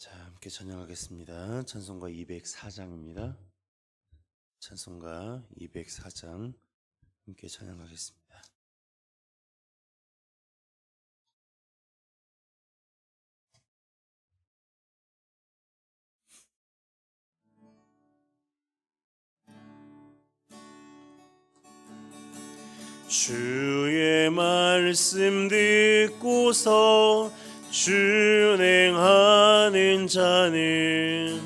자, 함께 찬양하겠습니다. 찬송가 204장입니다. 찬송가 204장 함께 찬양하겠습니다. 주의 말씀 듣고서 준행하는 자는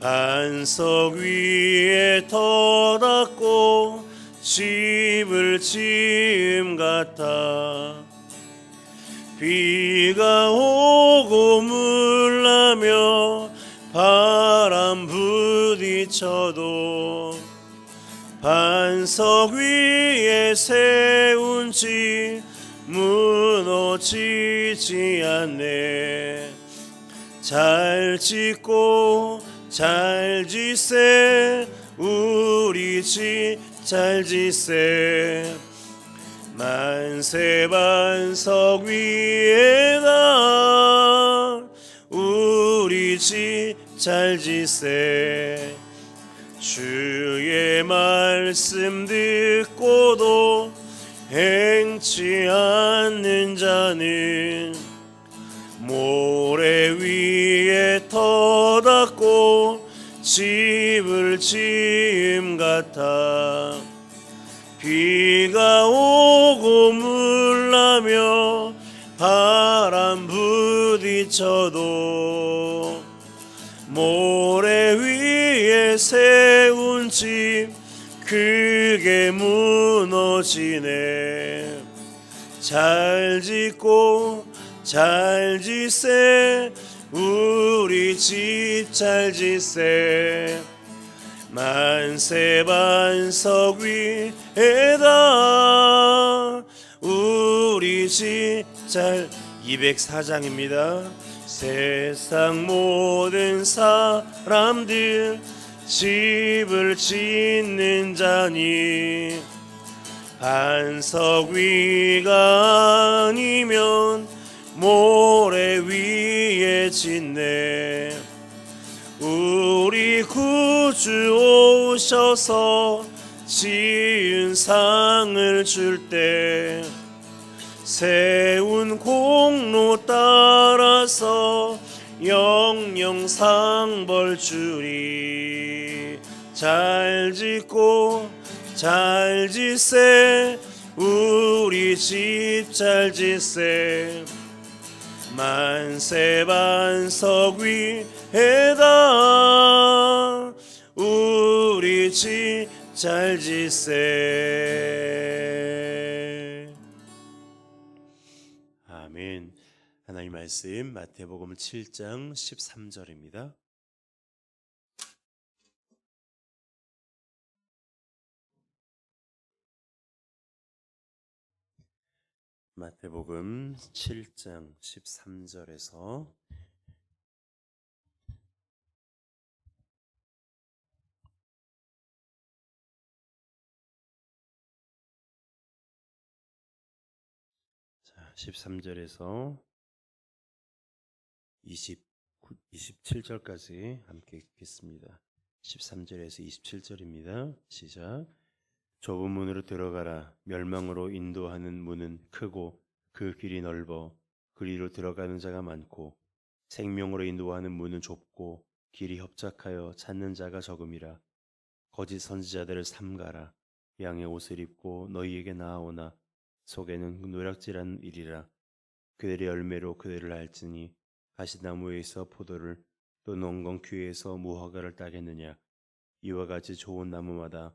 반석 위에 터닫고 집을 지음 같아. 비가 오고 물나며 바람 부딪혀도 반석 위에 세운 집 무너지지 않네. 잘 짓고 잘 짓세. 우리 집잘 짓세. 만세 반석 위에다 우리 집잘 짓세. 주의 말씀 듣고도 행치 않는 자는 모래 위에 터닫고 집을 지음 같아. 비가 오고 물나며 바람 부딪혀도 모래 위에 세운 집 크게 무너지네. 잘 짓고 잘 짓세. 우리 집잘 짓세. 만세 반석 위에다. 우리 집 잘 204장입니다. 세상 모든 사람들 집을 짓는 자니 반석 위가 아니면 모래 위에 짓네. 우리 구주 오셔서 지은 상을 줄 때 세운 공로 따라서 영영 상 벌 주리 잘 짓고 잘 짓세. 우리 집 잘 짓세. 만세 반석 위에다. 우리 집 잘 짓세. 아멘. 하나님 말씀 마태복음 7장 13절입니다 마태복음 7장 13절에서 자, 13절에서 29, 27절까지 함께 읽겠습니다. 13절에서 27절입니다. 시작. 좁은 문으로 들어가라. 멸망으로 인도하는 문은 크고 그 길이 넓어 그리로 들어가는 자가 많고 생명으로 인도하는 문은 좁고 길이 협착하여 찾는 자가 적음이라. 거짓 선지자들을 삼가라. 양의 옷을 입고 너희에게 나아오나 속에는 노략질한 일이라. 그들의 열매로 그들을 알지니 가시나무에서 포도를 또 농건 큐에서 무화과를 따겠느냐. 이와 같이 좋은 나무마다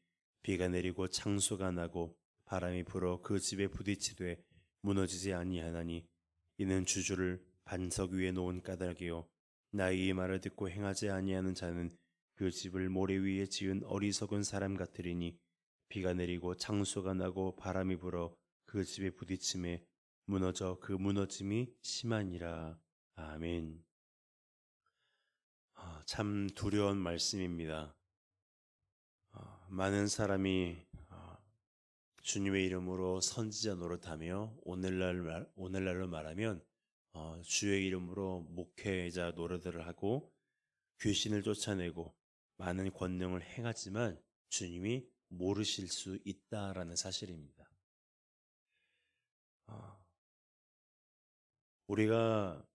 비가 내리고 창수가 나고 바람이 불어 그 집에 부딪히되 무너지지 아니하나니 이는 주주를 반석 위에 놓은 까닭이요 나의 이 말을 듣고 행하지 아니하는 자는 그 집을 모래 위에 지은 어리석은 사람 같으리니 비가 내리고 창수가 나고 바람이 불어 그 집에 부딪힘에 무너져 그 무너짐이 심하니라 아멘. 아, 참 두려운 말씀입니다. 아, 많은 사람이 아, 주님의 이름으로 선지자 노릇하며 오늘날 말- 오늘날로 말하면 어, 주의 이름으로 목회자 노릇을 하고 귀신을 쫓아내고 많은 권능을 행하지만 주님이 모르실 수 있다라는 사실입니다. 아, 우리가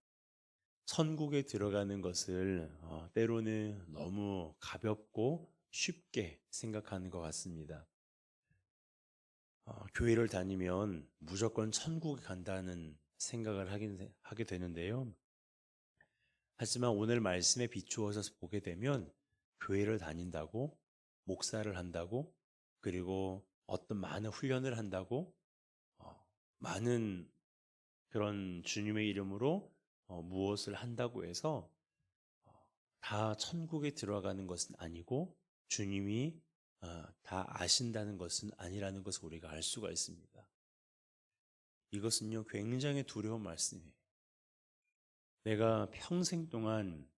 천국에 들어가는 것을 어, 때로는 너무 가볍고 쉽게 생각하는 것 같습니다. 어, 교회를 다니면 무조건 천국에 간다는 생각을 하긴, 하게 되는데요. 하지만 오늘 말씀에 비추어서 보게 되면 교회를 다닌다고, 목사를 한다고, 그리고 어떤 많은 훈련을 한다고, 어, 많은 그런 주님의 이름으로 어, 무엇을 한다고 해서 어, 다 천국에 들어가는 것은 아니고 주님이 어, 다 아신다는 것은 아니라는 것을 우리가 알 수가 있습니다. 이것은요 굉장히 두려운 말씀이에요. 내가 평생 동안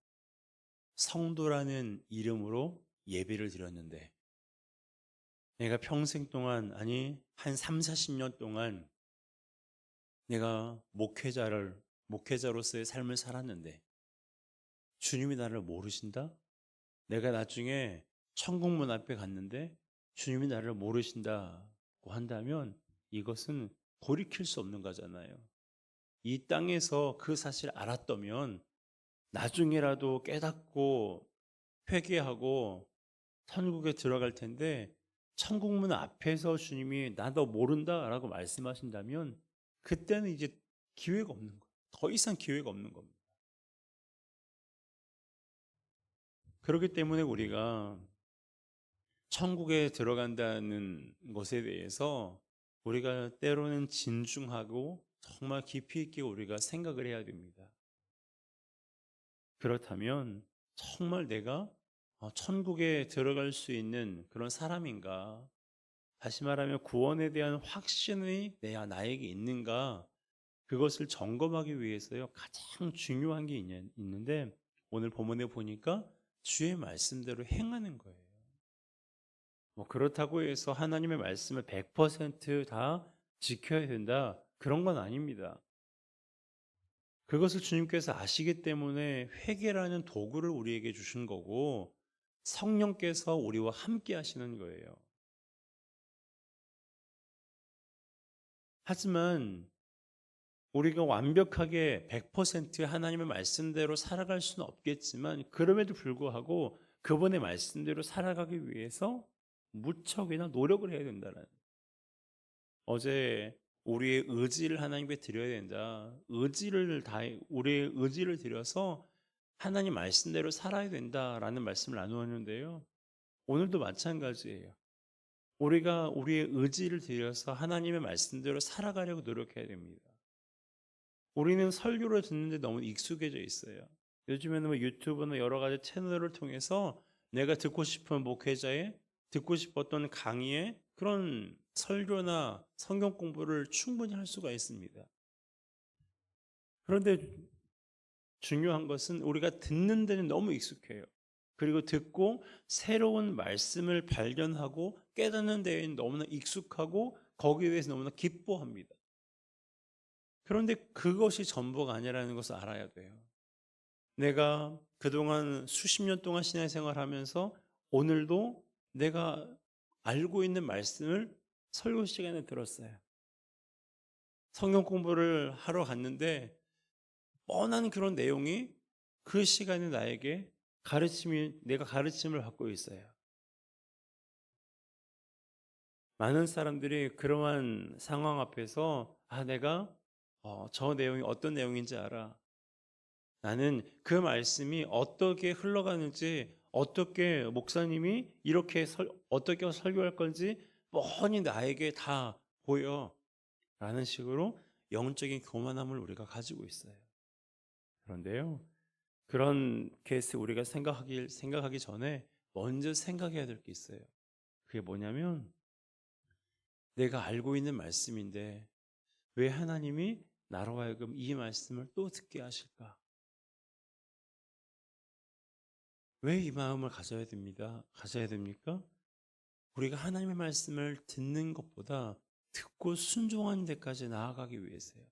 성도라는 이름으로 예배를 드렸는데 내가 평생 동안 아니 한 3, 40년 동안 내가 목회자를 목회자로서의 삶을 살았는데 주님이 나를 모르신다? 내가 나중에 천국문 앞에 갔는데 주님이 나를 모르신다고 한다면 이것은 돌이킬 수 없는 거잖아요. 이 땅에서 그 사실 알았다면 나중에라도 깨닫고 회개하고 천국에 들어갈 텐데 천국문 앞에서 주님이 나 너 모른다라고 말씀하신다면 그때는 이제 기회가 없는 거예요. 더 이상 기회가 없는 겁니다. 그렇기 때문에 우리가 천국에 들어간다는 것에 대해서 우리가 때로는 진중하고 정말 깊이 있게 우리가 생각을 해야 됩니다. 그렇다면 정말 내가 어, 천국에 들어갈 수 있는 그런 사람인가? 다시 말하면 구원에 대한 확신이 내 나에게 있는가? 그것을 점검하기 위해서요 가장 중요한 게 있는데 오늘 본문에 보니까 주의 말씀대로 행하는 거예요. 뭐 그렇다고 해서 하나님의 말씀을 100%다 지켜야 된다 그런 건 아닙니다. 그것을 주님께서 아시기 때문에 회개라는 도구를 우리에게 주신 거고 성령께서 우리와 함께 하시는 거예요. 하지만 우리가 완벽하게 100% 하나님의 말씀대로 살아갈 수는 없겠지만 그럼에도 불구하고 그분의 말씀대로 살아가기 위해서 무척이나 노력을 해야 된다는 어제 우리의 의지를 하나님께 드려야 된다. 의지를 다 우리의 의지를 드려서 하나님 말씀대로 살아야 된다라는 말씀을 나누었는데요. 오늘도 마찬가지예요. 우리가 우리의 의지를 들여서 하나님의 말씀대로 살아가려고 노력해야 됩니다. 우리는 설교를 듣는데 너무 익숙해져 있어요. 요즘에는 뭐 유튜브나 여러 가지 채널을 통해서 내가 듣고 싶은 목회자의 듣고 싶었던 강의의 그런 설교나 성경 공부를 충분히 할 수가 있습니다. 그런데 중요한 것은 우리가 듣는 데는 너무 익숙해요. 그리고 듣고 새로운 말씀을 발견하고 깨닫는 데에는 너무나 익숙하고 거기에 대해서 너무나 기뻐합니다. 그런데 그것이 전부가 아니라는 것을 알아야 돼요. 내가 그동안 수십 년 동안 신앙생활 하면서 오늘도 내가 알고 있는 말씀을 설교 시간에 들었어요. 성경 공부를 하러 갔는데 뻔한 그런 내용이 그 시간에 나에게 가르침이 내가 가르침을 받고 있어요. 많은 사람들이 그러한 상황 앞에서 아 내가 어, 저 내용이 어떤 내용인지 알아. 나는 그 말씀이 어떻게 흘러가는지 어떻게 목사님이 이렇게 설, 어떻게 설교할 건지 뻔히 나에게 다 보여. 라는 식으로 영적인 교만함을 우리가 가지고 있어요. 그런데요. 그런 케이스 우리가 생각하기 생각하기 전에 먼저 생각해야 될 게 있어요. 그게 뭐냐면 내가 알고 있는 말씀인데 왜 하나님이 나로 하여금 이 말씀을 또 듣게 하실까? 왜 이 마음을 가져야 됩니다. 가져야 됩니까? 우리가 하나님의 말씀을 듣는 것보다 듣고 순종하는 데까지 나아가기 위해서요.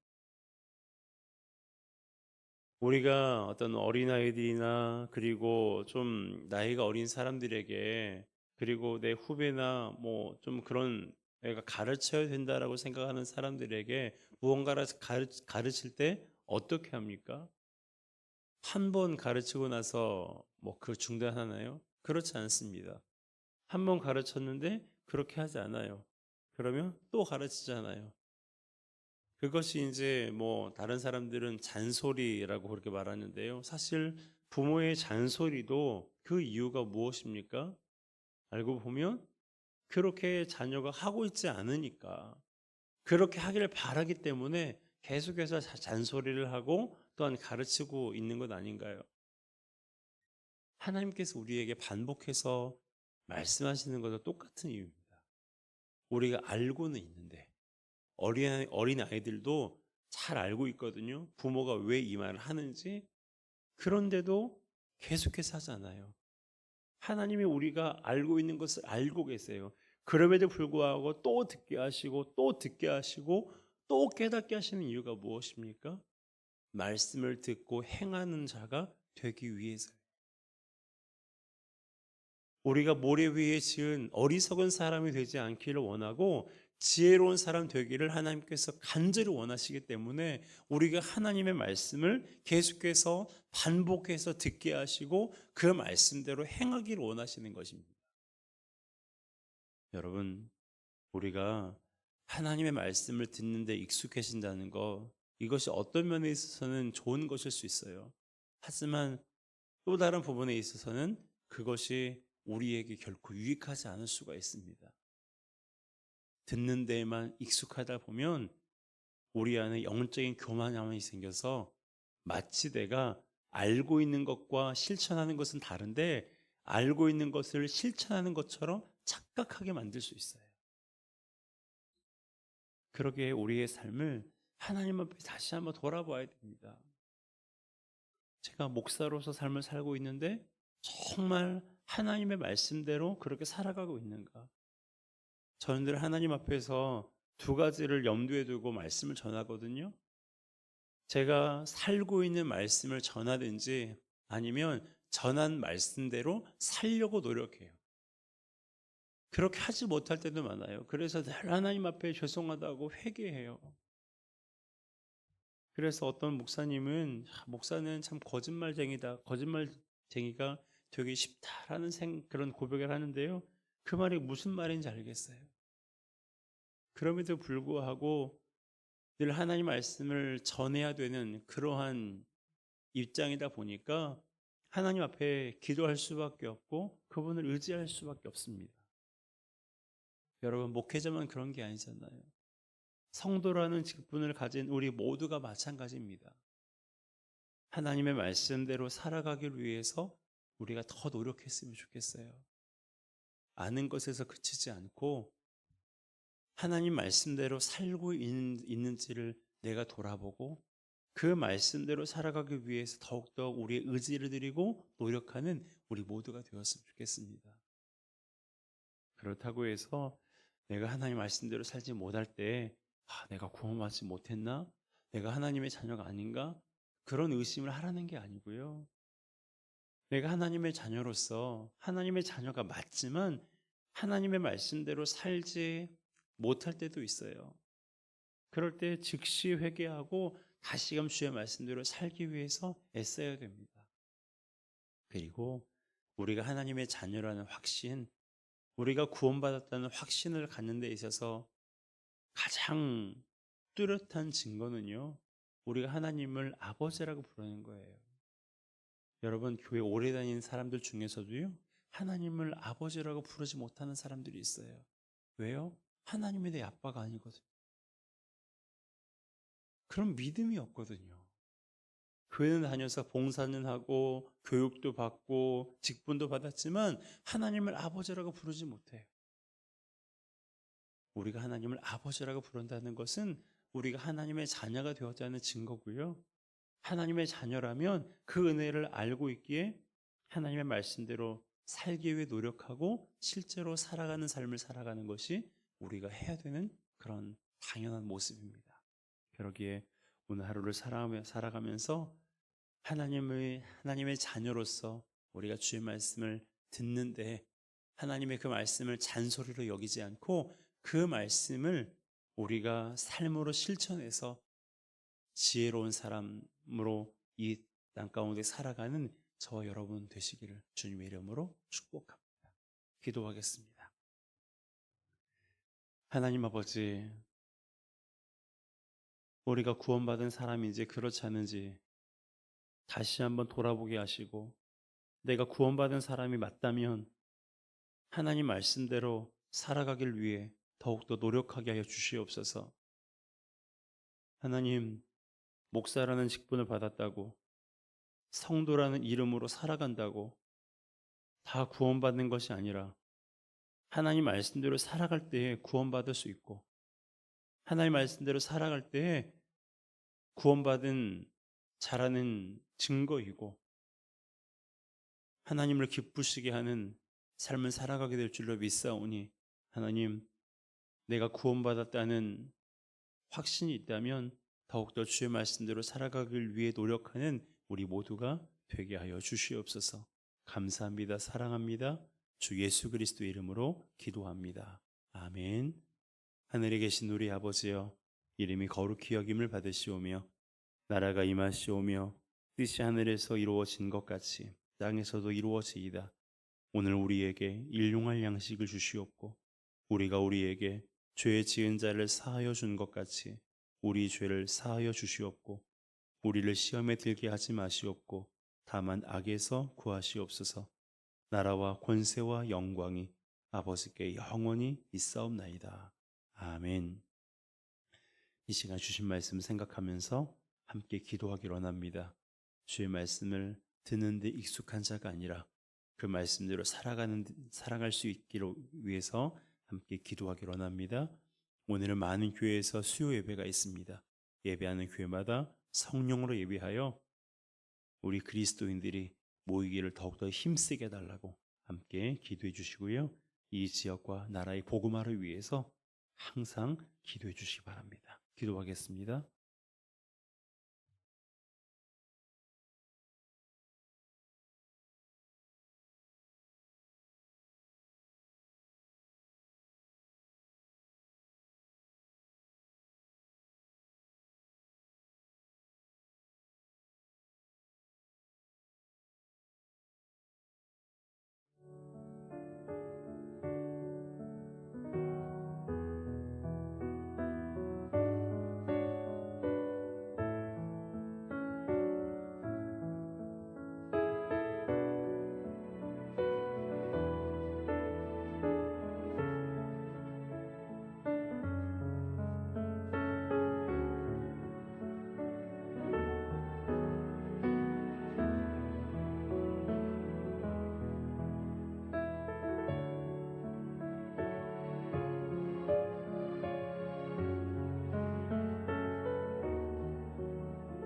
우리가 어떤 어린아이들이나 그리고 좀 나이가 어린 사람들에게 그리고 내 후배나 뭐 좀 그런 애가 가르쳐야 된다라고 생각하는 사람들에게 무언가를 가르, 가르칠 때 어떻게 합니까? 한 번 가르치고 나서 뭐 그 중단하나요? 그렇지 않습니다. 한 번 가르쳤는데 그렇게 하지 않아요. 그러면 또 가르치잖아요. 그것이 이제 뭐 다른 사람들은 잔소리라고 그렇게 말하는데요. 사실 부모의 잔소리도 그 이유가 무엇입니까? 알고 보면 그렇게 자녀가 하고 있지 않으니까 그렇게 하기를 바라기 때문에 계속해서 자- 잔소리를 하고 또한 가르치고 있는 것 아닌가요? 하나님께서 우리에게 반복해서 말씀하시는 것도 똑같은 이유입니다. 우리가 알고는 있는데 어린 어린 아이들도 잘 알고 있거든요. 부모가 왜 이 말을 하는지 그런데도 계속해서 하잖아요. 하나님이 우리가 알고 있는 것을 알고 계세요. 그럼에도 불구하고 또 듣게 하시고 또 듣게 하시고 또 깨닫게 하시는 이유가 무엇입니까? 말씀을 듣고 행하는 자가 되기 위해서요. 우리가 모래 위에 지은 어리석은 사람이 되지 않기를 원하고 지혜로운 사람 되기를 하나님께서 간절히 원하시기 때문에 우리가 하나님의 말씀을 계속해서 반복해서 듣게 하시고 그 말씀대로 행하기를 원하시는 것입니다. 여러분, 우리가 하나님의 말씀을 듣는데 익숙해진다는 것, 이것이 어떤 면에 있어서는 좋은 것일 수 있어요. 하지만 또 다른 부분에 있어서는 그것이 우리에게 결코 유익하지 않을 수가 있습니다. 듣는 데에만 익숙하다 보면 우리 안에 영적인 교만함이 생겨서 마치 내가 알고 있는 것과 실천하는 것은 다른데 알고 있는 것을 실천하는 것처럼 착각하게 만들 수 있어요. 그러기에 우리의 삶을 하나님 앞에 다시 한번 돌아봐야 됩니다. 제가 목사로서 삶을 살고 있는데 정말 하나님의 말씀대로 그렇게 살아가고 있는가? 저는 늘 하나님 앞에서 두 가지를 염두에 두고 말씀을 전하거든요. 제가 살고 있는 말씀을 전하든지 아니면 전한 말씀대로 살려고 노력해요. 그렇게 하지 못할 때도 많아요. 그래서 늘 하나님 앞에 죄송하다고 회개해요. 그래서 어떤 목사님은 아, 목사는 참 거짓말쟁이다. 거짓말쟁이가 되게 쉽다라는 생, 그런 고백을 하는데요. 그 말이 무슨 말인지 알겠어요. 그럼에도 불구하고 늘 하나님 말씀을 전해야 되는 그러한 입장이다 보니까 하나님 앞에 기도할 수밖에 없고 그분을 의지할 수밖에 없습니다. 여러분 목회자만 그런 게 아니잖아요. 성도라는 직분을 가진 우리 모두가 마찬가지입니다. 하나님의 말씀대로 살아가기를 위해서 우리가 더 노력했으면 좋겠어요. 아는 것에서 그치지 않고 하나님 말씀대로 살고 있는, 지를 내가 돌아보고 그 말씀대로 살아가기 위해서 더욱더 우리의 의지를 드리고 노력하는 우리 모두가 되었으면 좋겠습니다. 그렇다고 해서 내가 하나님 말씀대로 살지 못할 때 아, 내가 구원받지 못했나? 내가 하나님의 자녀가 아닌가? 그런 의심을 하라는 게 아니고요. 내가 하나님의 자녀로서 하나님의 자녀가 맞지만 하나님의 말씀대로 살지 못할 때도 있어요. 그럴 때 즉시 회개하고 다시금 주의 말씀대로 살기 위해서 애써야 됩니다. 그리고 우리가 하나님의 자녀라는 확신, 우리가 구원받았다는 확신을 갖는 데 있어서 가장 뚜렷한 증거는요. 우리가 하나님을 아버지라고 부르는 거예요. 여러분 교회 오래 다닌 사람들 중에서도요. 하나님을 아버지라고 부르지 못하는 사람들이 있어요. 왜요? 하나님이 내 아빠가 아니거든요. 그런 믿음이 없거든요. 교회는 다녀서 봉사는 하고 교육도 받고 직분도 받았지만 하나님을 아버지라고 부르지 못해요. 우리가 하나님을 아버지라고 부른다는 것은 우리가 하나님의 자녀가 되었다는 증거고요. 하나님의 자녀라면 그 은혜를 알고 있기에 하나님의 말씀대로 살기 위해 노력하고 실제로 살아가는 삶을 살아가는 것이 우리가 해야 되는 그런 당연한 모습입니다. 그러기에 오늘 하루를 살아가면서 하나님의 하나님의 자녀로서 우리가 주의 말씀을 듣는데 하나님의 그 말씀을 잔소리로 여기지 않고 그 말씀을 우리가 삶으로 실천해서 지혜로운 사람 으로 이 땅 가운데 살아가는 저와 여러분 되시기를 주님의 이름으로 축복합니다. 기도하겠습니다. 하나님 아버지, 우리가 구원받은 사람인지 그렇지 않은지 다시 한번 돌아보게 하시고 내가 구원받은 사람이 맞다면 하나님 말씀대로 살아가길 위해 더욱더 노력하게 하여 주시옵소서. 하나님, 목사라는 직분을 받았다고 성도라는 이름으로 살아간다고 다 구원받는 것이 아니라 하나님 말씀대로 살아갈 때에 구원받을 수 있고 하나님 말씀대로 살아갈 때에 구원받은 자라는 증거이고 하나님을 기쁘시게 하는 삶을 살아가게 될 줄로 믿사오니 하나님 내가 구원받았다는 확신이 있다면 더욱더 주의 말씀대로 살아가길 위해 노력하는 우리 모두가 되게 하여 주시옵소서. 감사합니다. 사랑합니다. 주 예수 그리스도 이름으로 기도합니다. 아멘. 하늘에 계신 우리 아버지여 이름이 거룩히 여김을 받으시오며 나라가 임하시오며 뜻이 하늘에서 이루어진 것 같이 땅에서도 이루어지이다. 오늘 우리에게 일용할 양식을 주시옵고 우리가 우리에게 죄 지은 자를 사하여 준 것 같이 우리 죄를 사하여 주시옵고 우리를 시험에 들게 하지 마시옵고 다만 악에서 구하시옵소서. 나라와 권세와 영광이 아버지께 영원히 있사옵나이다. 아멘. 이 시간 주신 말씀 생각하면서 함께 기도하기 원합니다. 주의 말씀을 듣는 데 익숙한 자가 아니라 그 말씀대로 살아가는 살아갈 수 있기를 위해서 함께 기도하기 원합니다. 오늘은 많은 교회에서 수요 예배가 있습니다. 예배하는 교회마다 성령으로 예배하여 우리 그리스도인들이 모이기를 더욱더 힘쓰게 해달라고 함께 기도해 주시고요. 이 지역과 나라의 복음화를 위해서 항상 기도해 주시기 바랍니다. 기도하겠습니다.